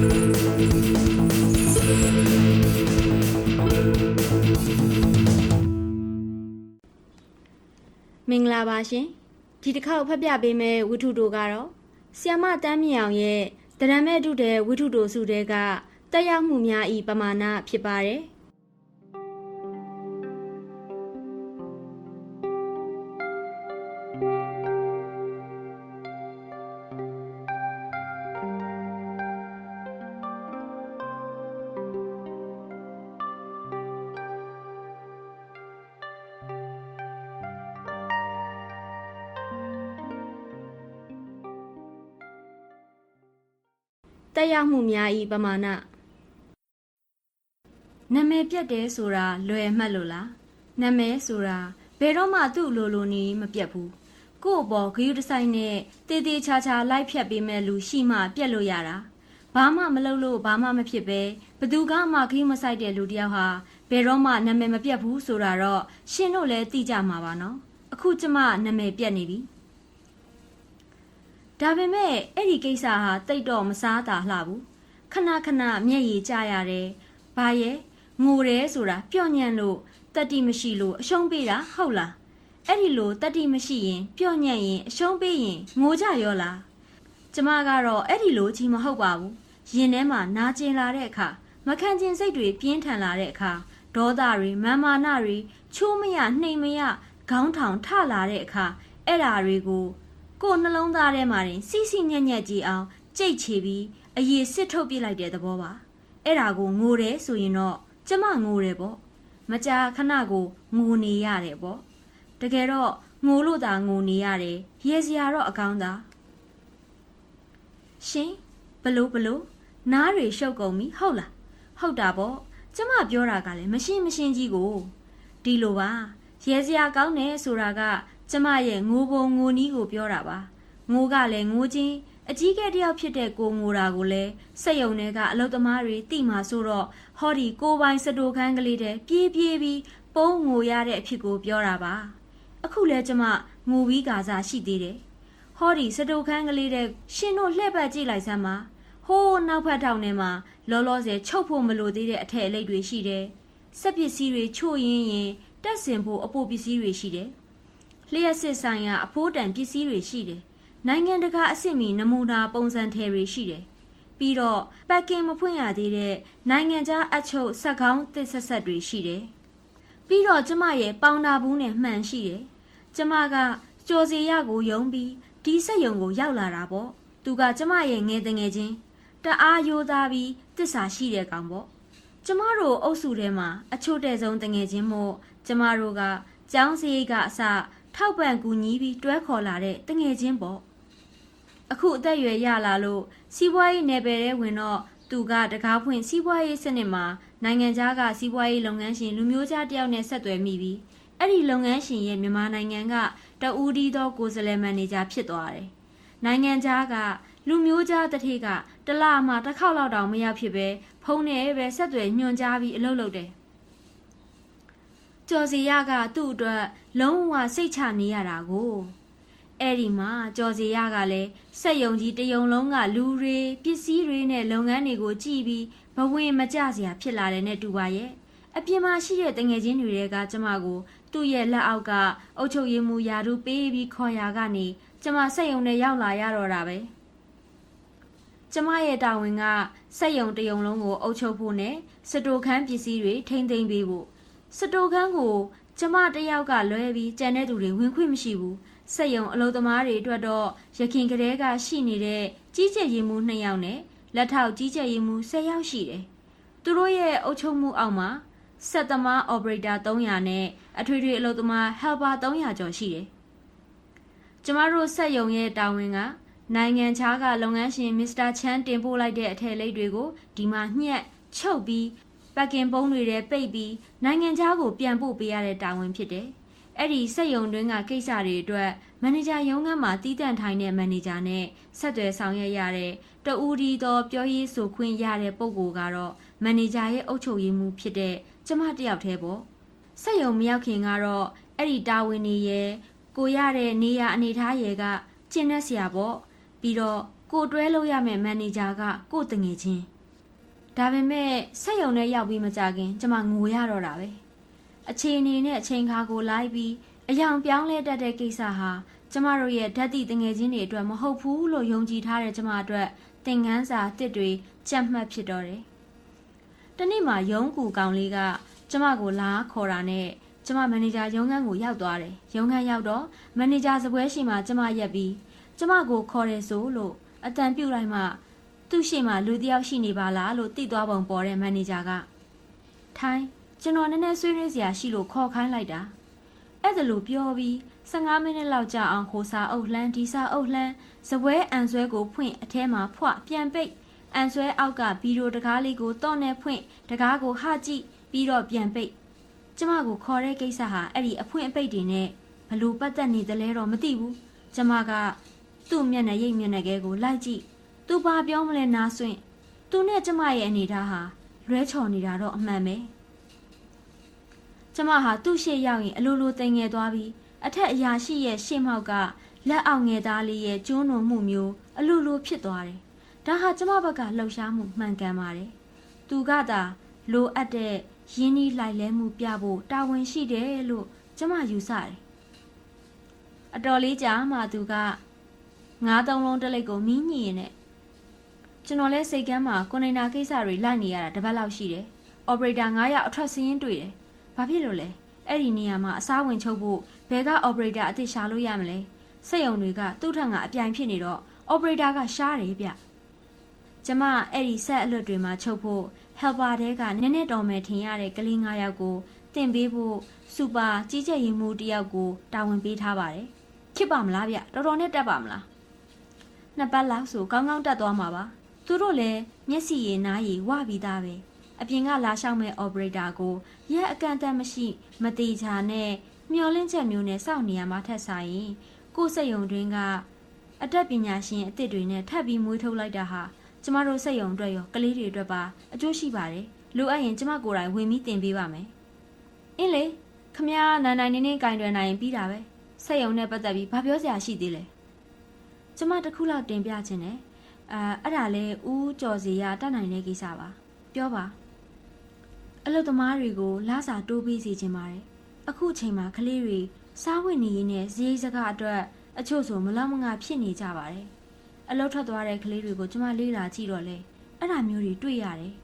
မင်္ဂလာပါရှင်ဒီတစ်ခေါက်ဖတ်ပြပေးမယ့်ဝိထုတို့ကတော့ဆီယမတန်းမြောင်ရဲ့တရံမဲ့တုတဲ့ဝိထုတို့စုတဲ့ကတက်ရောက်မှုများဤပမာဏဖြစ်ပါတယ် တက်ရောက်မှုများဤပမာဏနာမည်ပြတ်တယ်ဆိုတာလွယ်မှတ်လို့လားနာမည်ဆိုတာဘယ်တော့မှသူ့လိုလိုနေမပြတ်ဘူးကို့အပေါ်ဂယုတဆိုင်နဲ့တေးသေးချာချာလိုက်ဖြတ်ပေးမဲ့လူရှိမှပြက်လို့ရတာဘာမှမလုပ်လို့ဘာမှမဖြစ်ပဲဘသူကမှခရီးမဆိုင်တဲ့လူတယောက်ဟာဘယ်တော့မှနာမည်မပြတ်ဘူးဆိုတာတော့ရှင်တို့လည်းသိကြမှာပါနော်အခုကျမနာမည်ပြတ်နေပြီ ဒါပေမဲ့အဲ့ဒီကိစ္စဟာတိတ်တော့မစားတာလှဘူးခဏခဏမျက်ရည်ကျရတယ်။ဘာရဲ့ငိုတယ်ဆိုတာပြော့ညံ့လို့တတိမရှိလို့အရှုံးပေးတာဟုတ်လား။အဲ့ဒီလိုတတိမရှိရင်ပြော့ညံ့ရင်အရှုံးပေးရင်ငိုကြရောလား။ကျမကတော့အဲ့ဒီလိုကြီးမဟုတ်ပါဘူး။ရင်ထဲမှာနာကျင်လာတဲ့အခါမခံကျင်စိတ်တွေပြင်းထန်လာတဲ့အခါဒေါသတွေမာမာနတွေချိုးမရနှိမ်မရခေါင်းထောင်ထလာတဲ့အခါအဲ့ဓာတွေကို ကိုယ်နှလုံးသားထဲမှာတင်စီစီညက်ညက်ကြည့်အောင်ကြိတ်ချပြီးအရေးစစ်ထုတ်ပြလိုက်တဲ့သဘောပါအဲ့ဒါကိုငိုတယ်ဆိုရင်တော့ကျမငိုတယ်ပေါ့မကြာခဏကိုငိုနေရတယ်ပေါ့တကယ်တော့ငိုလို့သာငိုနေရတယ်ရေစရာတော့အကောင်းသာရှင်ဘလို့ဘလို့နားတွေရှုပ်ကုန်ပြီဟုတ်လားဟုတ်တာပေါ့ကျမပြောတာကလည်းမရှင်းမရှင်းကြီးကိုဒီလိုပါရဲစရာကောင်းတယ်ဆိုတာက ကျမရဲ့ငိုပုံငိုနီးကိုပြောတာပါငိုကလည်းငိုချင်းအကြီးကဲတယောက်ဖြစ်တဲ့ကိုငိုတာကိုလည်းစက်ယုံတွေကအလုတ်သမားတွေတိမှဆိုတော့ဟောဒီကိုပိုင်စတိုခန်းကလေးတဲ့ပြေးပြေးပြီးပုံးငိုရတဲ့အဖြစ်ကိုပြောတာပါအခုလဲကျမငိုပြီးကာစားရှိသေးတယ်ဟောဒီစတိုခန်းကလေးတဲ့ရှင်တို့လှည့်ပတ်ကြည့်လိုက်စမ်းပါဟိုးနောက်ဖက်ထောင်ထဲမှာလောလောဆယ်ချုပ်ဖို့မလိုသေးတဲ့အထက်အလိပ်တွေရှိတယ်စက်ပစ္စည်းတွေချို့ရင်းရင်တက်စင်ဖို့အပိုပစ္စည်းတွေရှိတယ် လျှက်စစ်ဆိုင်ရာအဖိုးတန်ပစ္စည်းတွေရှိတယ်။နိုင်ငံတကာအဆင့်မီနမူနာပုံစံထည်တွေရှိတယ်။ပြီးတော့ပက်ကင်မဖွင့်ရသေးတဲ့နိုင်ငံခြားအချုပ်စက်ကောင်းတစ်ဆက်ဆက်တွေရှိတယ်။ပြီးတော့ကျမရဲ့ပေါင်တာဘူးနဲ့မှန်ရှိတယ်။ကျမကကြော်စီရကိုယုံပြီးဒီစက်ယုံကိုရောက်လာတာပေါ့။သူကကျမရဲ့ငယ်တငယ်ချင်းတအားယိုသားပြီးတစ္ဆာရှိတဲ့ကောင်ပေါ့။ကျမတို့အုပ်စုထဲမှာအချို့တဲ့ဆုံးတငယ်ချင်းမို့ကျမတို့ကကျောင်းစရိတ်ကအစ ထောက်ပံ့ကူညီပြီးတွဲခေါ်လာတဲ့တငယ်ချင်းပေါ့အခုအသက်အရွယ်ရလာလို့စီးပွားရေးနယ်ပယ်ထဲဝင်တော့သူကတကားဖွင့်စီးပွားရေးစနစ်မှာနိုင်ငံခြားကစီးပွားရေးလုပ်ငန်းရှင်လူမျိုးခြားတယောက်နဲ့ဆက်သွယ်မိပြီးအဲ့ဒီလုပ်ငန်းရှင်ရဲ့မြန်မာနိုင်ငံကတဦးဒီသောကိုယ်စားလှယ်မန်နေဂျာဖြစ်သွားတယ်နိုင်ငံခြားကလူမျိုးခြားတစ်ထေကတစ်လမှတစ်ခေါက်လောက်တောင်မရောက်ဖြစ်ပဲဖုန်းနဲ့ပဲဆက်သွယ်ညွှန်ကြားပြီးအလုပ်လုပ်တယ် ကျော်စီရကသူ့အတွက်လုံးဝစိတ်ချနေရတာကိုအဲ့ဒီမှာကျော်စီရကလည်းစက်ယုံကြီးတယုံလုံးကလူတွေပစ္စည်းတွေနဲ့လုပ်ငန်းတွေကိုကြည့်ပြီးဘဝင်မကြစရာဖြစ်လာတယ်နဲ့တူပါရဲ့အပြင်မှာရှိတဲ့တငယ်ချင်းတွေကကျမကိုသူ့ရဲ့လက်အောက်ကအုတ်ချုပ်ရည်မူယာတို့ပေးပြီးခေါ်ရာကနေကျမစက်ယုံနဲ့ရောက်လာရတော့တာပဲကျမရဲ့တာဝန်ကစက်ယုံတယုံလုံးကိုအုပ်ချုပ်ဖို့နဲ့စတိုခန်းပစ္စည်းတွေထိမ့်သိမ့်ပေးဖို့ စတိုခန်းကိုကျမတယောက်ကလွဲပြီးကြံတဲ့သူတွေဝင်ခွင့်မရှိဘူးစက်ယုံအလုပ်သမားတွေအတွက်တော့ရခင်ကလေးကရှိနေတဲ့ကြီးကြပ်ရေးမှု2ယောက်နဲ့လက်ထောက်ကြီးကြပ်ရေးမှု10ယောက်ရှိတယ်သူတို့ရဲ့အုပ်ချုပ်မှုအောက်မှာစက်သမား operator 300နဲ့အထွေထွေအလုပ်သမား helper 300ကျော်ရှိတယ်ကျမတို့စက်ယုံရဲ့တာဝန်ကနိုင်ငံခြားကလုပ်ငန်းရှင်မစ္စတာချန်တင်ပို့လိုက်တဲ့အထည်လိပ်တွေကိုဒီမှာညှက်ချုပ်ပြီး ပက်ကင်ပုံးတွေထဲပိတ်ပြီးနိုင်ငံခြားကိုပြန်ပို့ပေးရတဲ့တာဝန်ဖြစ်တယ်။အဲ့ဒီစက်ယုံတွင်းကကိစ္စတွေအတွက်မန်နေဂျာရုံးခန်းမှာတီးတန့်ထိုင်တဲ့မန်နေဂျာနဲ့ဆက်သွယ်ဆောင်ရွက်ရတဲ့တဦးဒီသောပြောရေးဆိုခွင့်ရတဲ့ပုံကိုကတော့မန်နေဂျာရဲ့အုပ်ချုပ်ရေးမှူးဖြစ်တဲ့ကျမတယောက်တည်းပေါ့။စက်ယုံမရောက်ခင်ကတော့အဲ့ဒီတာဝန်နေရဲ့ကိုရတဲ့နေရအနေထားရဲ့ကကျင့်တတ်စရာပေါ့။ပြီးတော့ကိုတွဲလို့ရမယ့်မန်နေဂျာကကိုတငယ်ချင်း ဒါပေမဲ့ဆက်ယုံနဲ့ရောက်ပြီးမကြခင်ကျမငိုရတော့တာပဲအချိန်အနေနဲ့အချိန်ခါကိုလိုက်ပြီးအယောင်ပြောင်းလဲတတ်တဲ့ကိစ္စဟာကျမတို့ရဲ့ဓာတ်တိတငယ်ချင်းတွေအတွက်မဟုတ်ဘူးလို့ယုံကြည်ထားတဲ့ကျမအတွက်သင်ခန်းစာအတစ်တွေကြက်မှတ်ဖြစ်တော့တယ်တနေ့မှရုံးကူကောင်လေးကကျမကိုလာခေါ်တာနဲ့ကျမမန်နေဂျာရုံးခန်းကိုရောက်သွားတယ်ရုံးခန်းရောက်တော့မန်နေဂျာစပွဲရှိမှကျမရက်ပြီးကျမကိုခေါ်တယ်ဆိုလို့အတန်ပြုတ်လိုက်မှ သူ့ရှိမှလူတစ်ယောက်ရှိနေပါလားလို့သိသွားပုံပေါ်တဲ့မန်နေဂျာကထိုင်းကျွန်တော်နည်းနည်းဆွေးနွေးစရာရှိလို့ခေါ်ခိုင်းလိုက်တာအဲ့ဒါလို့ပြောပြီး15မိနစ်လောက်ကြာအောင်ဟိုစာအုပ်လှမ်းဒီစာအုပ်လှမ်းစပွဲအန်ဆွဲကိုဖွင့်အထဲမှာဖွပြန်ပိတ်အန်ဆွဲအောက်ကဗီဒီယိုတကားလေးကိုတော့နဲ့ဖွင့်တကားကိုဟကြည့်ပြီးတော့ပြန်ပိတ်ကျမကိုခေါ်တဲ့ကိစ္စဟာအဲ့ဒီအဖွင့်အပိတ်တွေနဲ့ဘလို့ပတ်သက်နေတယ်လဲတော့မသိဘူးကျမကသူ့မျက်နှာရိပ်မျက်နှာကဲကိုလိုက်ကြည့်။ သူဘာပြောမလဲနားဆွင့်။သူနဲ့ကျမရဲ့အနေထားဟာလွဲချော်နေတာတော့အမှန်ပဲ။ကျမဟာသူ့ရှေ့ရောက်ရင်အလိုလိုတိမ်ငယ်သွားပြီးအထက်အရာရှိရဲ့ရှေ့မောက်ကလက်အောက်ငယ်သားလေးရဲ့ကျိုးနုံမှုမျိုးအလိုလိုဖြစ်သွားတယ်။ဒါဟာကျမဘက်ကလှုပ်ရှားမှုမှန်ကန်ပါတယ်။သူကသာလိုအပ်တဲ့ရင်းနှီးလိုက်လဲမှုပြဖို့တာဝန်ရှိတယ်လို့ကျမယူဆတယ်။အတော်လေးကြာမှသူကငါးသုံးလုံးတစ်လိပ်ကိုမီးညှိရင်နဲ့ ကျွန်တော်လဲစိတ်ကမ်းမှာကွန်တိန်နာကိစ္စတွေလိုက်နေရတာတစ်ပတ်လောက်ရှိတယ်။အော်ပရေတာ9ယောက်အထွက်စင်းရင်တွေ့တယ်။ဘာဖြစ်လို့လဲ။အဲ့ဒီနေရာမှာအစားဝင်ချုပ်ဖို့ဘယ်ကအော်ပရေတာအစ်စ်ရှာလို့ရမလဲ။စက်ရုံတွေကသူ့ထက်ကအပြိုင်ဖြစ်နေတော့အော်ပရေတာကရှားတယ်ဗျ။ကျမအဲ့ဒီဆက်အလွတ်တွေမှာချုပ်ဖို့ helper တဲကနည်းနည်းတော်မယ်ထင်ရတဲ့ကလေး9ယောက်ကိုတင်ပေးဖို့စူပါကြီးကြပ်ရင်မှုတစ်ယောက်ကိုတာဝန်ပေးထားပါတယ်။ဖြစ်ပါမလားဗျ။တော်တော်နဲ့တက်ပါမလား။နှစ်ပတ်လောက်ဆိုကောင်းကောင်းတက်သွားမှာပါ သူတို့လည်းမျက်စိရည်နားရည်ဝပြီးသားပဲအပြင်ကလာလျှောက်မဲ့ operator ကိုရက်အကန့်အသတ်မရှိ မတိချာနဲ့မျောလင့်ချက်မျိုးနဲ့စောင့်နေရမှာထက်ဆိုင်ကိုယ်စက်ယုံတွင်ကအတတ်ပညာရှင်အစ်စ်တွေနဲ့ထပ်ပြီးမွေးထုတ်လိုက်တာဟာကျမတို့စက်ယုံအတွက်ရောကလေးတွေအတွက်ပါအကျိုးရှိပါတယ်လိုအပ်ရင်ကျမကိုယ်တိုင်ဝင်ပြီးတင်ပေးပါမယ်အင်းလေခမရနိုင်နိုင်နေနေကင်တွယ်နိုင်ရင်ပြီးတာပဲစက်ယုံနဲ့ပတ်သက်ပြီးဘာပြောစရာရှိသေးလဲကျမတစ်ခုလောက်တင်ပြခြင်းနဲ့ အာအဲ့ဒါလဲဦးကျော်စီရတတ်နိုင်တဲ့ကိစ္စပါပြောပါအလုသမားတွေကိုလာစာတိုးပေးစီခြင်းပါတယ်အခုအချိန်မှာကလေးတွေစားဝတ်နေရေးနဲ့ဈေးစကားအတွက်အချို့ဆိုမလောက်မငါဖြစ်နေကြပါတယ်အလုထွက်သွားတဲ့ကလေးတွေကိုကျမလေးလာကြည့်တော့လေအဲ့ဒါမျိုးတွေတွေ့ရတယ်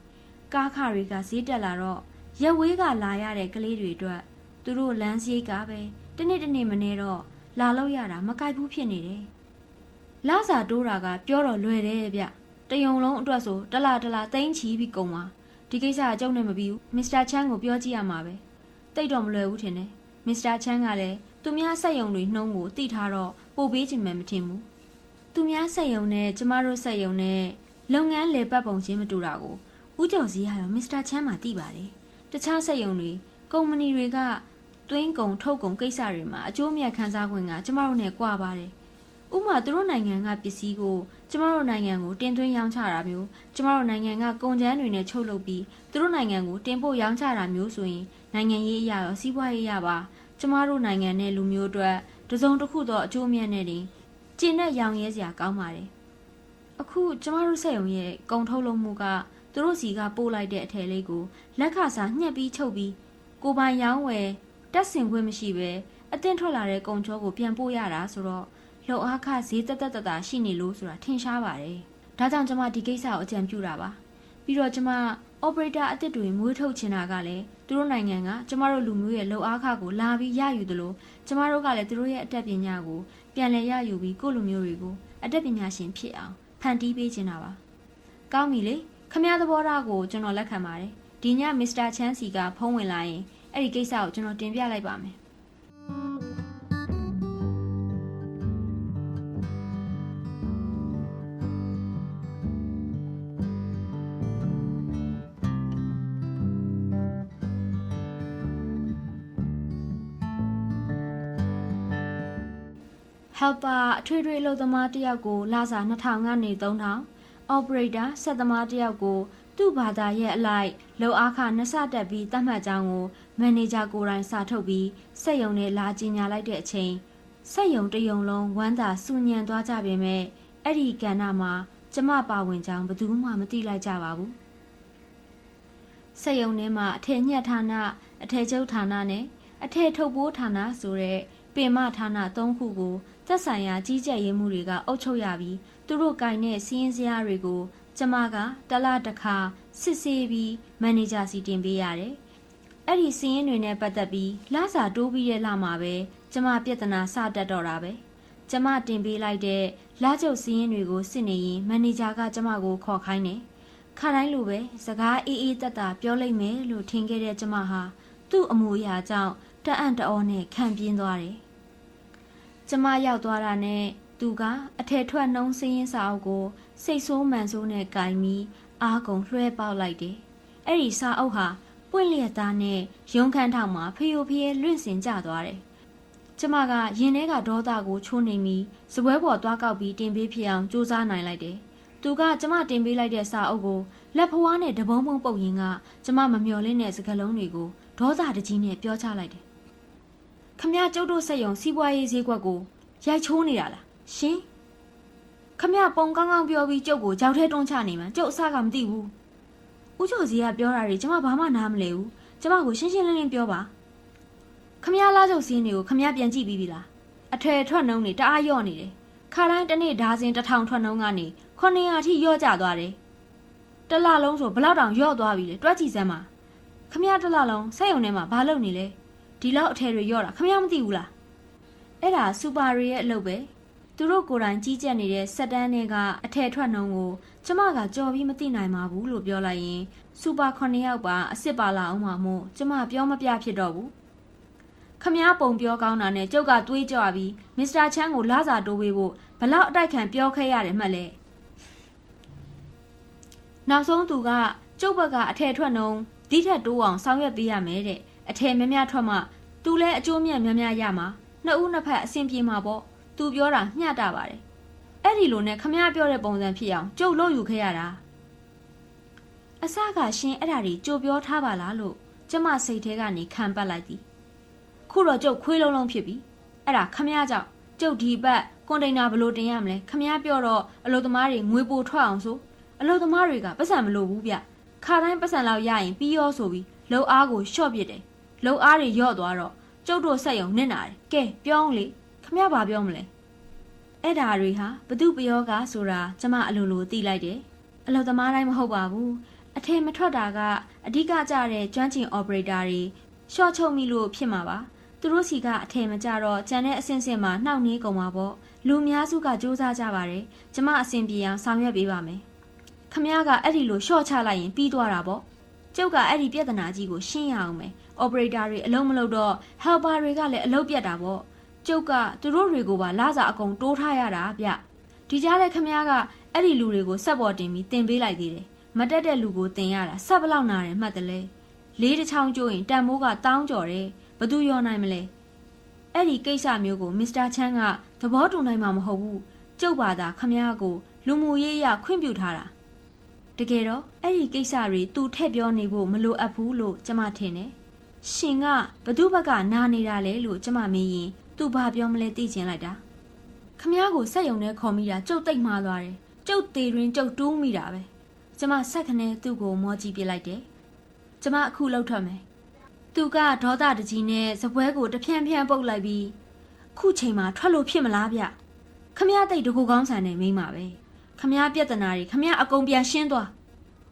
ကားခတွေကဈေးတက်လာတော့ရက်ဝေးကလာရတဲ့ကလေးတွေအတွက်သူတို့လမ်းစရိတ်ကပဲတနေ့တနေ့မနေတော့လာလို့ရတာမကြိုက်ဘူးဖြစ်နေတယ် လစာတိုးတာကပြောတော့လွယ်တယ်ဗျတယုံလုံးအတွက်ဆိုတလားတလားတိမ့်ချီပြီးကုန်ပါဒီကိစ္စကကြုံနဲ့မပြီးဘူးမစ္စတာချန်းကိုပြောကြည့်ရမှာပဲတိတ်တော့မလွယ်ဘူးထင်တယ်မစ္စတာချန်းကလည်းသူများဆက်ယုံတွေနှုံးကိုတိထားတော့ပို့ပေးခြင်းမှမထင်ဘူးသူများဆက်ယုံနဲ့ကျမတို့ဆက်ယုံနဲ့လုပ်ငန်းလေပတ်ပုံချင်းမတူတာကိုဦးကျော်စီကတော့မစ္စတာချန်းမှသိပါတယ်တခြားဆက်ယုံတွေကုမ္ပဏီတွေကသွင်းကုန်ထုတ်ကုန်ကိစ္စတွေမှာအကျိုးအမြတ်ခံစား권ကကျမတို့နဲ့ကွာပါတယ် ဥပမာသူတို့နိုင်ငံကပစ္စည်းကိုကျမတို့နိုင်ငံကိုတင်သွင်းရောင်းချတာမျိုးကျမတို့နိုင်ငံကကုန်ကျန်းတွေနဲ့ချုပ်လုပ်ပြီးသူတို့နိုင်ငံကိုတင်ပို့ရောင်းချတာမျိုးဆိုရင်နိုင်ငံရေးအရာရောစီးပွားရေးအရာပါကျမတို့နိုင်ငံနဲ့လူမျိုးအတွက်တစုံတစ်ခုသောအကျိုးအမြတ်နဲ့တင်ကျင့်တဲ့ရောင်ရဲစရာကောင်းပါတယ်အခုကျမတို့စက်ရုံရဲ့ကုန်ထုတ်လုပ်မှုကသူတို့စီကပို့လိုက်တဲ့အထည်လေးကိုလက်ခစားညှက်ပြီးချုပ်ပြီးကိုပိုင်ရောင်းဝယ်တက်ဆင်ခွင့်မရှိပဲအတင်းထွက်လာတဲ့ကုန်ချောကိုပြန်ပို့ရတာဆိုတော့ လှုပ်အားခဈေးတက်တက်တတာရှိနေလို့ဆိုတာထင်ရှားပါတယ်။ဒါကြောင့်ကျွန်မဒီကိစ္စကိုအကြံပြုတာပါ။ပြီးတော့ကျွန်မ operator အစ်စ်တွေမွေးထုတ်ချင်တာကလည်းသူတို့နိုင်ငံကကျွန်မတို့လူမျိုးရဲ့လှုပ်အားခကိုလာပြီးရယူသလိုကျွန်မတို့ကလည်းသူတို့ရဲ့အတတ်ပညာကိုပြန်လည်ရယူပြီးကိုယ့်လူမျိုးတွေကိုအတတ်ပညာရှင်ဖြစ်အောင်ဖန်တီးပေးချင်တာပါ။ကောင်းပြီလေခမရသဘောထားကိုကျွန်တော်လက်ခံပါတယ်။ဒီညမစ္စတာချန်စီကဖုန်းဝင်လာရင်အဲ့ဒီကိစ္စကိုကျွန်တော်တင်ပြလိုက်ပါမယ်။ ဟယ်ပါအထွေထွေအလုပ်သမားတစ်ယောက်ကိုလစာ2000ကနေ3000 operator ဆက်သမားတစ်ယောက်ကို သူ့ဘာသာရဲ့အလိုက်လုံအားခနှစ်ဆတက်ပြီးတတ်မှတ်ကြောင်းကိုမန်နေဂျာကိုယ်တိုင်စာထုတ်ပြီးစက်ယုံနဲ့လာကြီးညာလိုက်တဲ့အချိန်စက်ယုံတစ်ယုံလုံးဝမ်းသာစူညံသွားကြပေမဲ့အဲ့ဒီကဏ္ဍမှာကျမပါဝင်ကြောင်းဘယ်သူမှမသိလိုက်ကြပါဘူးစက်ယုံထဲမှာအထည်ညှက်ဌာနအထည်ချုပ်ဌာနနဲ့အထည်ထုတ်ပိုးဌာနဆိုတဲ့ ပင်မဌာန၃ခုကိုသက်ဆိုင်ရာကြီးကြပ်ရေးမှုတွေကအုပ်ချုပ်ရပြီးသူတို့ကင်တဲ့စီးရင်စရာတွေကိုကျမကတလားတစ်ခါစစ်ဆေးပြီးမန်နေဂျာစီတင်ပေးရတယ်။အဲ့ဒီစီးရင်တွေနဲ့ပတ်သက်ပြီးလစာတိုးပြီးတဲ့လမှာပဲကျမပြဿနာစတက်တော့တာပဲ။ကျမတင်ပေးလိုက်တဲ့လာကျုပ်စီးရင်တွေကိုစစ်နေရင်မန်နေဂျာကကျမကိုခေါ်ခိုင်းတယ်။ခါတိုင်းလိုပဲစကားအေးအေးတက်တာပြောလိုက်မယ်လို့ထင်ခဲ့တဲ့ကျမဟာသူ့အမူအရာကြောင့်တအံ့တအောနဲ့ခံပြင်းသွားတယ်။ ကျမရောက်သွားတာနဲ့သူကအထည်ထွက်နှုံးစင်းရင်စာအုပ်ကို စိတ်ဆိုးမှန်ဆိုးနဲ့ကင်ပြီးအားကုန်လွှဲပေါက်လိုက်တယ်။အဲ့ဒီစာအုပ်ဟာပွင့်လျက်သားနဲ့ရုံခန်းထောင်မှာဖျို့ဖျဲလွင့်စင်ကျသွားတယ်။ကျမကရင်ထဲကဒေါသကိုချိုးနေပြီးစပွဲပေါ်သွားကောက်ပြီးတင်ပေးဖြစ်အောင်စူးစမ်းနိုင်လိုက်တယ်။သူကကျမတင်ပေးလိုက်တဲ့စာအုပ်ကိုလက်ဖွားနဲ့တပုံးပုံပုတ်ရင်းကကျမမမျော်လင့်တဲ့စကားလုံးတွေကိုဒေါသတကြီးနဲ့ပြောချလိုက်တယ်။ ခမရကျုပ်တို့ဆက်ယုံစီးပွားရေးဈေးကွက်ကိုရိုက်ချိုးနေတာလားရှင်ခမရပုံကောင်းကောင်းပြောပြီးကျုပ်ကိုကြောက်ထဲတွန်းချနေမှကျုပ်အစကမသိဘူးဦးကျော်စီကပြောတာတွေကျမဘာမှနားမလဲဘူးကျမကိုရှင်းရှင်းလင်းလင်းပြောပါခမရလာကျုပ်စင်းတွေကိုခမရပြန်ကြည့်ပြီးပြီလားအထွေထွက်နှုံးနေတအားယော့နေတယ်ခါတိုင်းတစ်နေ့ဓာစင်တစ်ထောင်ထွက်နှုံးကနေ900အထိယော့ကျသွားတယ်တလလုံးဆိုဘလောက်တောင်ယော့သွားပြီလေတွက်ကြည့်စမ်းပါခမရတစ်လလုံးစက်ရုံထဲမှာဘာလုပ်နေလဲ ဒီလောက်အထည်တွေယော့တာခမရမသိဘူးလားအဲ့ဒါစူပါရီရဲ့အလုပ်ပဲသူတို့ကိုယ်တိုင်ကြီးကြပ်နေတဲ့စက်တန်းတွေကအထည်ထွက်နှုံကိုကျမကကြော်ပြီးမသိနိုင်ပါဘူးလို့ပြောလိုက်ရင်စူပါ9ယောက်ပါအစ်စ်ပါလာအောင်မှာမို့ကျမပြောမပြဖြစ်တော့ဘူးခမ ्या ပုံပြောကောင်းတာနဲ့ကျုပ်ကတွေးကြပြီးမစ္စတာချန်းကိုလာစာတိုးပေးဖို့ဘလောက်အတိုက်ခံပြောခဲ့ရတယ်မှတ်လဲနောက်ဆုံးသူကကျုပ်ဘက်ကအထည်ထွက်နှုံဒီထက်တိုးအောင်ဆောင်ရွက်ပေးရမယ်တဲ့ အထည်များများထွက်မှသူလည်းအကျိုးမြတ်များများရမှာနှစ်ဦးနှစ်ဖက်အဆင်ပြေမှာပေါ့သူပြောတာမျှတပါတယ်အဲ့ဒီလိုနဲ့ခမရပြောတဲ့ပုံစံဖြစ်အောင်ကျုပ်လို့ယူခဲ့ရတာအစကရှင်အဲ့ဒါတွေကြိုပြောထားပါလားလို့ကျမစိတ်ထဲကနေခံပတ်လိုက်သည်ခုတော့ကျုပ်ခွေးလုံးလုံးဖြစ်ပြီအဲ့ဒါခမရကြောင့်ကျုပ်ဒီဘက်ကွန်တိန်နာဘယ်လိုတင်ရမလဲခမရပြောတော့အလုပ်သမားတွေငွေပိုထွက်အောင်ဆိုအလုပ်သမားတွေကပတ်စံမလိုဘူးဗျခါတိုင်းပတ်စံလောက်ရရင်ပြီးရောဆိုပြီးလုံအားကိုရှော့ပစ်တယ် လုံအားတွေယော့သွားတော့ကျုပ်တို့ဆက်ယုံနစ်နာတယ်ကဲပြောင်းလေခမရဘာပြောမလဲအဲ့ဓာတွေဟာဘသူပယောကဆိုတာကျမအလိုလိုသိလိုက်တယ်အလုပ်သမားတိုင်းမဟုတ်ပါဘူးအထင်မထွက်တာကအဓိကကြတဲ့ကျွမ်းကျင် operator တွေရှော့ချုပ်မိလို့ဖြစ်မှာပါသူတို့စီကအထင်မကြတော့ကြံတဲ့အဆင့်ဆင့်မှာနှောက်နှေးကုန်မှာပေါ့လူအများစုကစူးစမ်းကြပါတယ်ကျမအဆင်ပြေအောင်ဆောင်ရွက်ပေးပါမယ်ခမရကအဲ့ဒီလိုရှော့ချလိုက်ရင်ပြီးသွားတာပေါ့ကျုပ်ကအဲ့ဒီပြဿနာကြီးကိုရှင်းရအောင်မယ် operator တွေအလုံးမလုံးတော့ helper တွေကလည်းအလုပ်ပြတ်တာပေါ့ကျုပ်ကသူတို့တွေကိုပါလာစာအကုန်တိုးထားရတာဗျဒီကြားတဲ့ခမ ्या ကအဲ့ဒီလူတွေကိုဆက်ပေါ်တင်ပြီးတင်ပေးလိုက်သေးတယ်မတက်တဲ့လူကိုတင်ရတာဆက်ဘလောက်နာတယ်မှတ်တယ်လေလေးတစ်ချောင်းကျိုးရင်တန်မိုးကတောင်းကြော်တယ်ဘသူရောနိုင်မလဲအဲ့ဒီကိစ္စမျိုးကိုမစ္စတာချန်းကသဘောတူနိုင်မှာမဟုတ်ဘူးကျုပ်ပါသာခမ ्या ကိုလူမှုရေးအရခွင့်ပြုထားတာတကယ်တော့အဲ့ဒီကိစ္စတွေသူထည့်ပြောနေဖို့မလိုအပ်ဘူးလို့ကျမထင်တယ် ရှင်ကဘသူဘက်ကနာနေတာလဲလို့ကျမမေးရင်သူဘာပြောမလဲသိချင်လိုက်တာခမ ्या ကိုဆက်ယုံနဲ့ခေါ်မိတာကျုပ်တိတ်မှားသွားတယ်ကျုပ်သေးတွင်ကျုပ်တူးမိတာပဲကျမဆက်ခနဲ့သူ့ကိုမောကြည့်ပြလိုက်တယ်ကျမအခုလှုပ်ထွက်မယ်သူကဒေါသတကြီးနဲ့စပွဲကိုတဖြန်းဖြန်းပုတ်လိုက်ပြီးခုချိန်မှာထွက်လို့ဖြစ်မလားဗျခမ ्या တိတ်တကူကောင်းဆန်နေမိမှာပဲခမ ्या ပြဿနာတွေခမ ्या အကုန်ပြန်ရှင်းသွား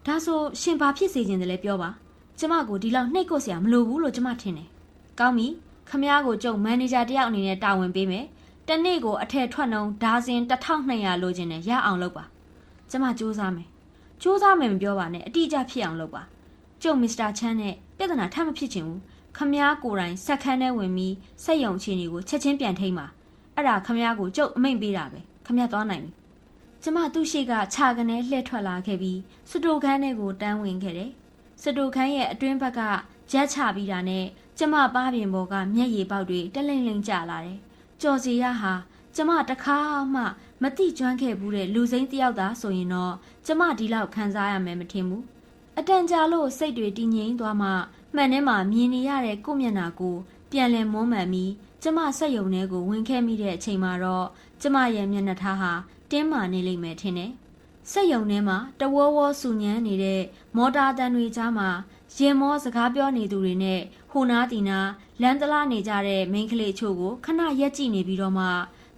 ဒါဆိုရှင်ဘာဖြစ်စေခြင်းတလဲပြောပါ ကျမကိုဒီလောက်နှိတ်ကွစရာမလိုဘူးလို့ကျမထင်တယ်။ကောင်းပြီခမည်းကိုကျုပ်မန်နေဂျာတယောက်အနေနဲ့တာဝန်ပေးမယ်။တနေ့ကိုအထက်ထွက်နှုန်းဒါဇင်1200လိုချင်တယ်ရအောင်လုပ်ပါ။ကျမစူးစမ်းမယ်။စူးစမ်းမယ်မပြောပါနဲ့အတိအကျဖြစ်အောင်လုပ်ပါ။ကျုပ်မစ္စတာချမ်းနဲ့ပြဿနာထပ်မဖြစ်ချင်ဘူး။ခမည်းကိုယ်တိုင်စက်ခန်းထဲဝင်ပြီးစက်ယုံချီနေကိုချက်ချင်းပြန်ထိမ်းပါ။အဲ့ဒါခမည်းကိုကျုပ်အမိန့်ပေးတာပဲ။ခမည်းသွားနိုင်ပြီ။ကျမသူ့ရှိကခြာကနေလှည့်ထွက်လာခဲ့ပြီးစတိုကန်းထဲကိုတန်းဝင်ခဲ့တယ်။ စတိုခန်းရဲ့အတွင်းဘက်ကရက်ချပြီးတာနဲ့ကျမပါးပြင်ပေါ်ကမျက်ရည်ပေါက်တွေတက်လိမ့်လိမ့်ကျလာတယ်။ကြော်စီရဟာကျမတခါမှမတိကျွမ်းခဲ့ဘူးတဲ့လူစိမ်းတယောက်သားဆိုရင်တော့ကျမဒီလောက်ခံစားရမယ်မထင်ဘူး။အတန်ကြာလို့စိတ်တွေတည်ငြိမ်သွားမှမှန်ထဲမှာမြင်နေရတဲ့ကိုမျက်နာကိုပြန်လည်မွမ်းမံပြီးကျမစက်ယုံထဲကိုဝင်ခဲ့မိတဲ့အချိန်မှာတော့ကျမရဲ့မျက်နှာထားဟာတင်းမာနေလိမ့်မယ်ထင်တယ်။ စက်ယုံထဲမှာတဝေါဝေါဆူညမ်းနေတဲ့မော်တာတန်တွေကြားမှာရင်မောစကားပြောနေသူတွေနဲ့ဟိုနာတီနာလန်တလားနေကြတဲ့မိန်းကလေးချို့ကိုခဏရက်ကြည့်နေပြီးတော့မှ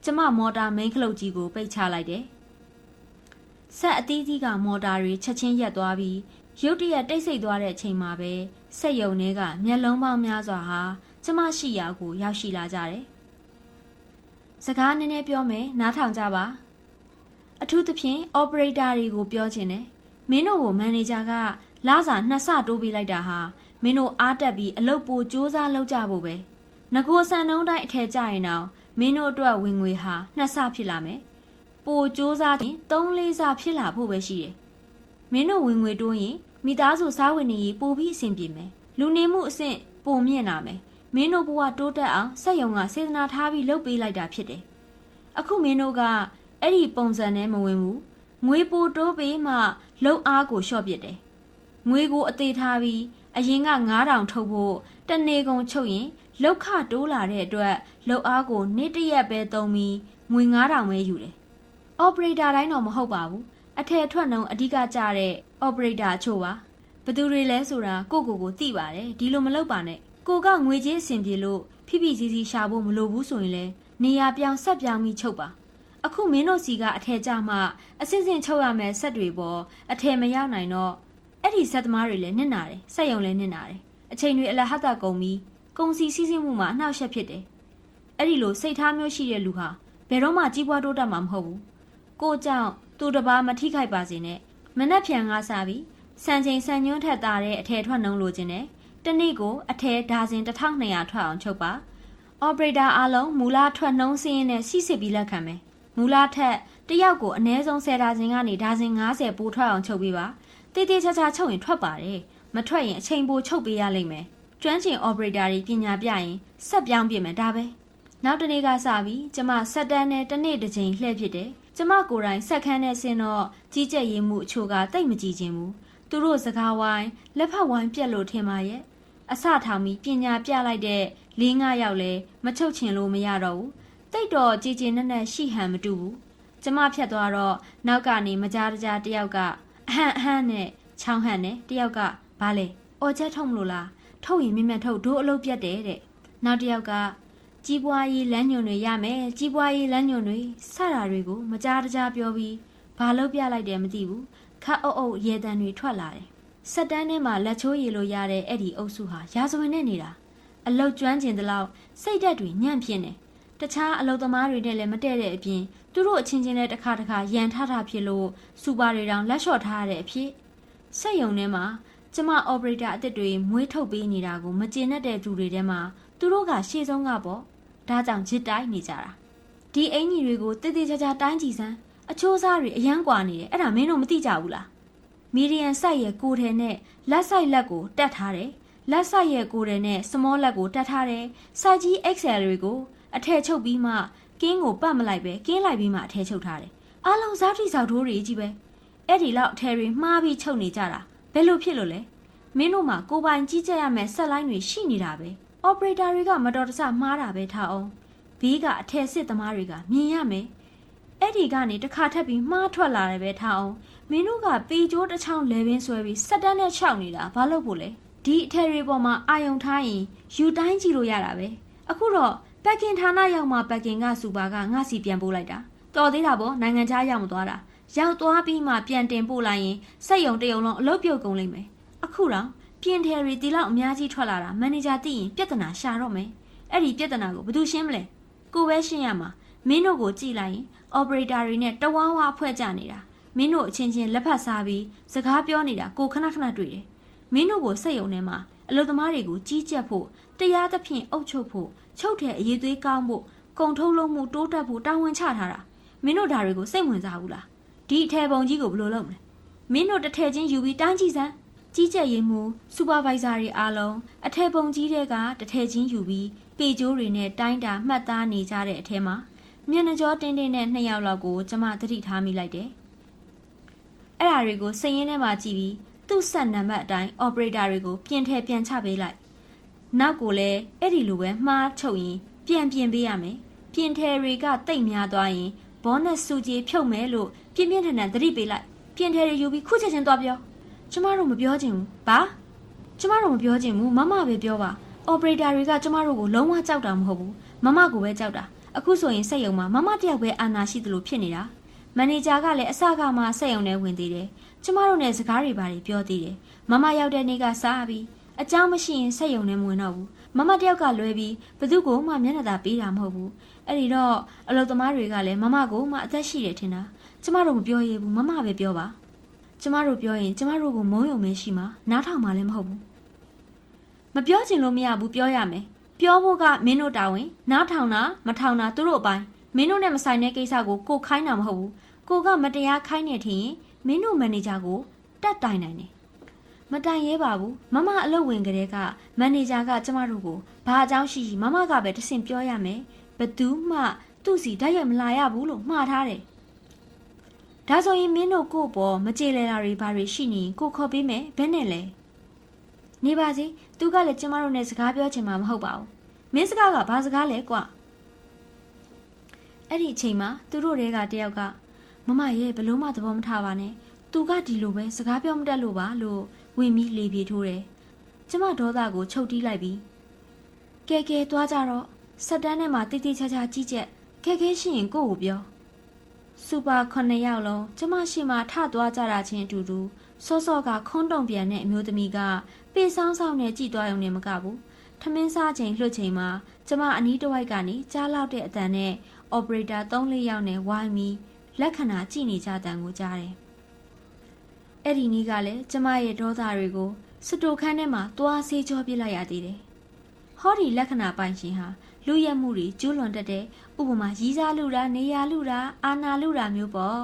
ကျမမော်တာမိန်းကလုတ်ကြီးကိုပိတ်ချလိုက်တယ်။ဆက်အသီးသီးကမော်တာတွေချက်ချင်းရက်သွားပြီးရုတ်တရက်တိတ်ဆိတ်သွားတဲ့အချိန်မှာပဲစက်ယုံထဲကမျက်လုံးပေါင်းများစွာဟာကျမရှိရာကိုရောက်ရှိလာကြတယ်။စကားနည်းနည်းပြောမယ်နားထောင်ကြပါ။ အထူးသဖြင့် operator တွေကိုပြောချင်တယ်။မင်းတို့ကိုမန်နေဂျာကလစာနှစ်ဆတိုးပေးလိုက်တာဟာမင်းတို့အားတက်ပြီးအလုပ်ပိုစူးစမ်းလုပ်ကြဖို့ပဲ။ငကိုစံနှုံးတိုင်းအထက်ကြရင်တော့မင်းတို့အတွက်ဝင်ငွေဟာနှစ်ဆဖြစ်လာမယ်။ပိုစူးစမ်းရင်၃လေးဆဖြစ်လာဖို့ပဲရှိတယ်။မင်းတို့ဝင်ငွေတိုးရင်မိသားစုစားဝင်နေရေးပိုပြီးအဆင်ပြေမယ်။လူနေမှုအဆင့်ပိုမြင့်လာမယ်။မင်းတို့ဘဝတိုးတက်အောင်စက်ယုံကစေတနာထားပြီးလုပ်ပေးလိုက်တာဖြစ်တယ်။အခုမင်းတို့က အဲ့ဒီပုံစံနဲ့မဝင်ဘူး။ငွေပိုတိုးပေးမှလုံအားကိုလျှော့ပစ်တယ်။ငွေကိုအသေးထားပြီးအရင်က9000ထုတ်ဖို့တနေကုန်ချုပ်ရင်လောက်ခတိုးလာတဲ့အတွက်လုံအားကိုနေ့တစ်ရက်ပဲသုံးပြီးငွေ9000ပဲယူတယ်။ operator တိုင်းတော့မဟုတ်ပါဘူး။အထည်ထွက်နှုံအဓိကကျတဲ့ operator အချို့ပါ။ဘသူတွေလဲဆိုတာကိုကိုကိုသိပါတယ်။ဒီလိုမလုပ်ပါနဲ့။ကိုကငွေကြေးအဆင်ပြေလို့ဖိဖိစီစီရှာဖို့မလိုဘူးဆိုရင်လေနေရာပြောင်းဆက်ပြောင်းပြီးချုပ်ပါ။ အခုမင်းတို့စီကအထည်ကြမှအစစ်စစ်ချုပ်ရမယ်ဆက်တွေပေါ်အထည်မရောက်နိုင်တော့အဲ့ဒီဆက်သမားတွေလည်းနစ်နာတယ်ဆက်ယုံလည်းနစ်နာတယ်အချိန်တွေအလဟတ်တာကုန်ပြီးကုန်စီစီးဆင်းမှုမှာအနှောက်အယှက်ဖြစ်တယ်အဲ့ဒီလိုစိတ်ထားမျိုးရှိတဲ့လူဟာဘယ်တော့မှကြီးပွားတိုးတက်မှာမဟုတ်ဘူးကိုကြောင့်သူတစ်ပါးမထိခိုက်ပါစေနဲ့မနှက်ဖြန်ကစားပြီးစံချိန်စံညွှန်းထက်သားတဲ့အထည်ထွက်နှုံးလိုချင်တယ်တနေ့ကိုအထည်ဒါဇင်1200ထွက်အောင်ချုပ်ပါ operator အားလုံးမူလထွက်နှုံးစင်းနဲ့စီစစ်ပြီးလက်ခံမယ် မူလထက်တယောက်ကိုအနည်းဆုံး10ဒါဇင်ကနေဒါဇင်90ပိုထွက်အောင်ချုပ်ပေးပါတေးသေးချာချာချုပ်ရင်ထွက်ပါတယ်မထွက်ရင်အချိန်ပိုချုပ်ပေးရလိမ့်မယ်ကျွမ်းကျင် operator တွေပညာပြရင်ဆက်ပြောင်းပြင်မယ်ဒါပဲနောက်တနေ့ကစပြီးကျမဆက်တန်းနဲ့တစ်နေ့တစ်ချိန်လှည့်ဖြစ်တယ်ကျမကိုယ်တိုင်ဆက်ခန်းနဲ့ဆင်းတော့ကြီးကြက်ရင်မှုအချို့ကတိတ်မကြည့်ခြင်းဘူးသူတို့စကားဝိုင်းလက်ဖက်ဝိုင်းပြက်လို့ထင်ပါရဲ့အစထောင်ပြီးပညာပြလိုက်တဲ့၄၅ယောက်လဲမချုပ်ချင်လို့မရတော့ဘူး တိတ်တော့ကြည်ကြည်နက်နက်ရှိဟန်မတူဘူးကျမဖြတ်သွားတော့နောက်ကနေမကြားတကြားတယောက်ကအဟန့်အဟန့်နဲ့ချောင်းဟန့်နဲ့တယောက်ကဘာလဲအော်ချက်ထုံမလို့လားထုတ်ရင်မြင်မြတ်ထုတ်ဒိုးအလုပ်ပြတ်တယ်တဲ့နောက်တယောက်ကကြီးပွားရေးလမ်းညွန်တွေရမယ်ကြီးပွားရေးလမ်းညွန်တွေစတာတွေကိုမကြားတကြားပြောပြီးဘာလုပ်ပြလိုက်တယ်မသိဘူးခတ်အုပ်အုပ်ရေတံတွေထွက်လာတယ်စက်တန်းထဲမှာလက်ချိုးရည်လို့ရတဲ့အဲ့ဒီအုပ်စုဟာရာဇဝင်နဲ့နေတာအလုတ်ကျွမ်းကျင်သလောက်စိတ်ဓာတ်တွေညံ့ပြင်းတယ် တခြားအလုတ်သမားတွေနဲ့လည်းမတည့်တဲ့အပြင်သူတို့အချင်းချင်းလည်းတစ်ခါတစ်ခါရန်ထားတာဖြစ်လို့စူပါတွေတောင်လက်လျှော့ထားရတဲ့အဖြစ်စက်ယုံထဲမှာကျမ operator အစ်စ်တွေမွေးထုတ်ပေးနေတာကိုမကျေနပ်တဲ့သူတွေထဲမှာသူတို့ကရှေ့ဆုံးကပေါ့ဒါကြောင့်ဂျစ်တိုင်းနေကြတာဒီအင်ကြီးတွေကိုတိတိကျကျတိုင်းကြည့်စမ်းအချိုးစားတွေအယမ်းကွာနေတယ်အဲ့ဒါမင်းတို့မသိကြဘူးလားမီဒီယန်ဆိုက်ရဲ့ကိုယ်ထဲနဲ့လက်ဆိုင်လက်ကိုတက်ထားတယ်လက်ဆိုင်ရဲ့ကိုယ်ထဲနဲ့ small လက်ကိုတက်ထားတယ်စိုက်ကြီး excel တွေကို အထည်ချုပ်ပြီးမှကင်းကိုပတ်မလိုက်ပဲကင်းလိုက်ပြီးမှအထည်ချုပ်ထားတယ်အားလုံးဇာတိဆောက်ထိုးတွေကြီးပဲအဲ့ဒီလောက်အထည်တွေမှားပြီးချုပ်နေကြတာဘယ်လိုဖြစ်လို့လဲမင်းတို့မှာကိုပိုင်ကြီးကြပ်ရမယ်ဆက်လိုင်းတွေရှိနေတာပဲ operator တွေကမတော်တဆမှားတာပဲထားအောင်ဘေးကအထည်စစ်သမားတွေကမြင်ရမယ်အဲ့ဒီကနေတစ်ခါထပ်ပြီးမှားထွက်လာတယ်ပဲထားအောင်မင်းတို့ကပေကျိုးတစ်ချောင်းလဲပင်းဆွဲပြီးစက်တန်းနဲ့ခြောက်နေတာဘာလို့ဖို့လဲဒီအထည်တွေပေါ်မှာအာယုံထားရင်ယူတိုင်းကြည့်လို့ရတာပဲအခုတော့ ပက်ကင်ဌာနရောက်မှပက်ကင်ကစူပါကငါစီပြန်ပို့လိုက်တာတော်သေးတာပေါ့နိုင်ငံခြားရောက်မသွားတာရောက်သွားပြီးမှပြန်တင်ပို့လိုက်ရင်စက်ယုံတယုံလုံးအလုပ်ပြုတ်ကုန်လိမ့်မယ်အခုတော့ပြင်းထယ်ရီဒီလောက်အများကြီးထွက်လာတာမန်နေဂျာသိရင်ပြဿနာရှာတော့မယ်အဲ့ဒီပြဿနာကိုဘယ်သူရှင်းမလဲကိုပဲရှင်းရမှာမင်းတို့ကိုကြည့်လိုက်ရင် operator တွေနဲ့တဝါဝါဖွဲ့ကြနေတာမင်းတို့အချင်းချင်းလက်ဖက်စားပြီးစကားပြောနေတာကိုခဏခဏတွေ့တယ်မင်းတို့ကိုစက်ယုံထဲမှာအလုပ်သမားတွေကိုကြီးကြပ်ဖို့ တရားသဖြင့်အုပ်ချုပ်ဖို့ချုပ်တဲ့အရေးသွေးကောင်းဖို့ကုံထုတ်လုံးမှုတိုးတက်ဖို့တာဝန်ချထားတာမင်းတို့ဒါတွေကိုစိတ်ဝင်စားဘူးလားဒီအထည်ပုံကြီးကိုဘယ်လိုလုပ်မလဲမင်းတို့တစ်ထည်ချင်းယူပြီးတိုင်းကြည့်စမ်းကြီးကြပ်ရေးမှုစူပါဗိုက်ဇာတွေအားလုံးအထည်ပုံကြီးတွေကတစ်ထည်ချင်းယူပြီးပေကျိုးတွေနဲ့တိုင်းတာမှတ်သားနေကြတဲ့အထဲမှာမျက်နှာကြောတင်းတင်းနဲ့နှစ်ယောက်လောက်ကိုကျမသတိထားမိလိုက်တယ်။အဲ့ဒါတွေကိုစည်ရင်းထဲမှာကြည့်ပြီးသူ့ဆက်နံပါတ်အတိုင်း operator တွေကိုပြင်ထည့်ပြန်ချပေးလိုက်။ နောက်ကိုလည်းအဲ့ဒီလိုပဲမှားချုပ်ရင်ပြန်ပြင်ပေးရမယ်။ပြင်ထည်တွေကတိတ်များသွားရင်ဘဘောနက်စူကြီးဖြုတ်မယ်လို့ပြင်းပြင်းထန်ထန်သတိပေးလိုက်ပြင်ထဲရယူပြီးခုချက်ချင်းသွားပြောကျမတို့မပြောချင်ဘူးဘာကျမတို့မပြောချင်ဘူးမမပဲပြောပါအော်ပရေတာတွေကကျမတို့ကိုလုံးဝကြောက်တာမဟုတ်ဘူးမမကိုပဲကြောက်တာအခုဆိုရင်စက်ယုံမှာမမတယောက်ပဲအာနာရှိသလိုဖြစ်နေတာမန်နေဂျာကလည်းအစကမှစက်ယုံထဲဝင်သေးတယ်ကျမတို့နဲ့စကားတွေပါတွေပြောသေးတယ်မမရောက်တဲ့နေ့ကစားပြီး အเจ้าမရှိရင်စက်ယုံထဲမဝင်တော့ဘူးမမတယောက်ကလွဲပြီးဘသူ့ကိုမှမျက်နှာသာပေးတာမဟုတ်ဘူးအဲ့ဒီတော့အလုပ်သမားတွေကလည်းမမကိုမှအသက်ရှိတယ်ထင်တာကျမတို့မပြောရဘူးမမပဲပြောပါကျမတို့ပြောရင်ကျမတို့ကိုမုန်းယုံမဲရှိမှာနားထောင်မှလည်းမဟုတ်ဘူးမပြောချင်လို့မရဘူးပြောရမယ်ပြောဖို့ကမင်းတို့တာဝန်နားထောင်တာမထောင်တာသူတို့အပိုင်းမင်းတို့နဲ့မဆိုင်တဲ့ကိစ္စကိုကိုခိုင်းတာမဟုတ်ဘူးကိုကမတရားခိုင်းနေထင်ရင်မင်းတို့မန်နေဂျာကိုတတ်တိုင်နိုင်တယ် မတိုင်ရဲပါဘူးမမအလုပ်ဝင်ကလေးကမန်နေဂျာကကျမတို့ကိုဘာအကြောင်းရှိရှိမမကပဲတဆင့်ပြောရမယ်ဘသူမှသူ့စီဓာတ်ရိုက်မလာရဘူးလို့မှားထားတယ်ဒါဆိုရင်မင်းတို့ကို့ပေါ်မကြေလဲတာတွေဘာတွေရှိနေရင်ကိုခေါ်ပေးမယ်ဘယ်နဲ့လဲနေပါစေသူကလည်းကျမတို့နဲ့စကားပြောချင်မှာမဟုတ်ပါဘူးမင်းစကားကဘာစကားလဲကွာအဲ့ဒီအချိန်မှာသူတို့တွေကတယောက်ကမမရဲ့ဘလို့မှသဘောမထားပါနဲ့သူကဒီလိုပဲစကားပြောမတတ်လို့ပါလို့ ဝင်ပြီးလေပြေထိုးတယ်ကျမဒေါသကိုချုပ်တီးလိုက်ပြီးကဲကဲသွားကြတော့စက်တန်းထဲမှာတိတိကျကျကြီးကြက်ခဲခဲရှိရင်ကို့ကိုပြောစူပါ9ယောက်လုံးကျမရှိမှထသွားကြတာချင်းအတူတူစောစောကခွန်းတုံပြန်တဲ့အမျိုးသမီးကပေဆောင်ဆောင်နဲ့ကြည်သွားရုံနဲ့မကဘူးထမင်းစားချိန်လွှတ်ချိန်မှာကျမအနီးတစ်ဝိုက်ကနေကြားလောက်တဲ့အတန်နဲ့ operator 3-4ယောက်နဲ့ဝိုင်းပြီးလက္ခဏာကြည့်နေကြတန်ကိုကြားတယ်။ အဲ့ဒီနေ့ကလည်းကျမရဲ့ဒေါသတွေကိုစတိုခန်းထဲမှာသွားဆေးကြောပြစ်လိုက်ရသေးတယ်။ဟောဒီလက္ခဏာပိုင်ရှင်ဟာလူရက်မှုတွေကျူးလွန်တတ်တဲ့ဥပမာရီးစားလူတာနေရလူတာအာနာလူတာမျိုးပေါ့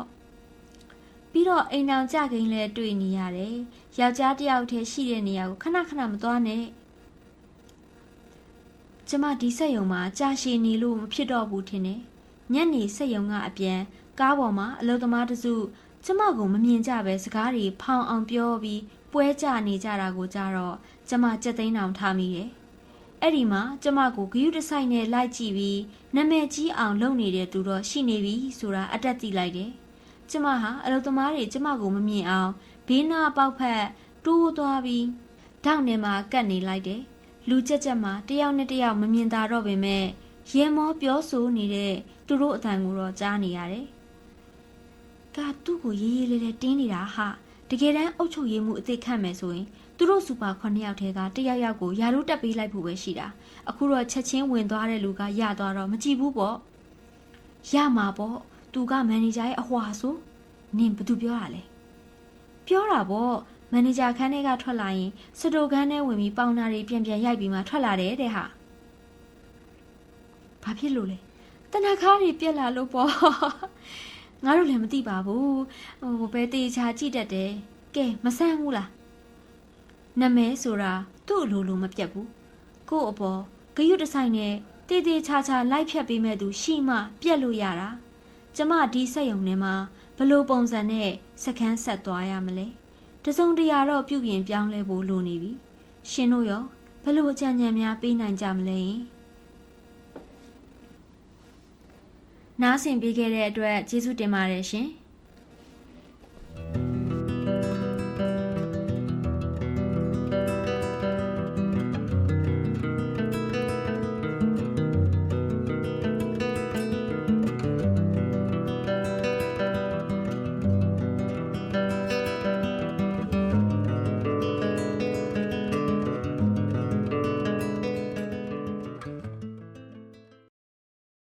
။ပြီးတော့အိမ်အောင်ကြကိန်းလဲတွေ့နေရတယ်။ယောက်ျားတစ်ယောက်တည်းရှိတဲ့နေရာကိုခဏခဏမသွားနဲ့။ကျမဒီဆက်ယုံမှာကြာရှည်နေလို့မဖြစ်တော့ဘူးထင်တယ်။ညနေဆက်ယုံကအပြန်ကားပေါ်မှာအလုသမားတစု ကျမကိုမမြင်ကြပဲစကားတွေဖောင်အောင်ပြောပြီးပွဲကြနေကြတာကိုကြတော့ကျမကြက်သိန်းအောင်ထားမိတယ်။အဲ့ဒီမှာကျမကိုဂယုတဆိုင်နဲ့လိုက်ကြည့်ပြီးနာမည်ကြီးအောင်လုပ်နေတဲ့သူတော့ရှိနေပြီဆိုတာအတက်သိလိုက်တယ်။ကျမဟာအလုသမားတွေကျမကိုမမြင်အောင်ဘေးနာပေါက်ဖက်တိုးသွားပြီးဒေါက်နေမှာကတ်နေလိုက်တယ်။လူကြက်ကြက်မှာတယောက်နဲ့တယောက်မမြင်တာတော့ပေမဲ့ရဲမောပြောဆိုနေတဲ့သူတို့အတန်ကိုတော့ကြားနေရတယ်။ ကသူ့ကိုရေးရေးလေးလေးတင်းနေတာဟာတကယ်တမ်းအုတ်ချုပ်ရေးမှုအသေးခန့်မယ်ဆိုရင်သူတို့စူပါ9ယောက်ထဲကတယောက်ယောက်ကိုယာတို့တက်ပေးလိုက်ဖို့ပဲရှိတာအခုတော့ချက်ချင်းဝင်သွားတဲ့လူကရသွားတော့မကြည့်ဘူးပေါ့ရမှာပေါ့သူကမန်နေဂျာရဲ့အဟွာဆိုနင်ဘာသူပြောရလဲပြောတာပေါ့မန်နေဂျာခန်းထဲကထွက်လာရင်စတိုခန်းထဲဝင်ပြီးပေါင်နာတွေပြန်ပြန်ရိုက်ပြီးမှထွက်လာတယ်တဲ့ဟာဘာဖြစ်လို့လဲတနခါးတွေပြက်လာလို့ပေါ့ ငါတို့လည်းမသိပါဘူးဟိုပဲတေချာကြည့်တတ်တယ်ကဲမဆန်းဘူးလားနမဲဆိုတာသူ့အလိုလိုမပြတ်ဘူးကို့အပေါ်ဂယုတဆိုင်နဲ့တေတေချာချာလိုက်ဖြတ်ပေးမဲ့သူရှိမှပြက်လို့ရတာကျမဒီစက်ယုံထဲမှာဘလို့ပုံစံနဲ့စကန်းဆက်သွားရမလဲတစုံတရာတော့ပြုပြင်ပြောင်းလဲဖို့လိုနေပြီရှင်တို့ရောဘလို့အကြံဉာဏ်များပေးနိုင်ကြမလဲ နားဆင်ပေးခဲ့တဲ့အတွက်ကျေးဇူးတင်ပါတယ်ရှင်။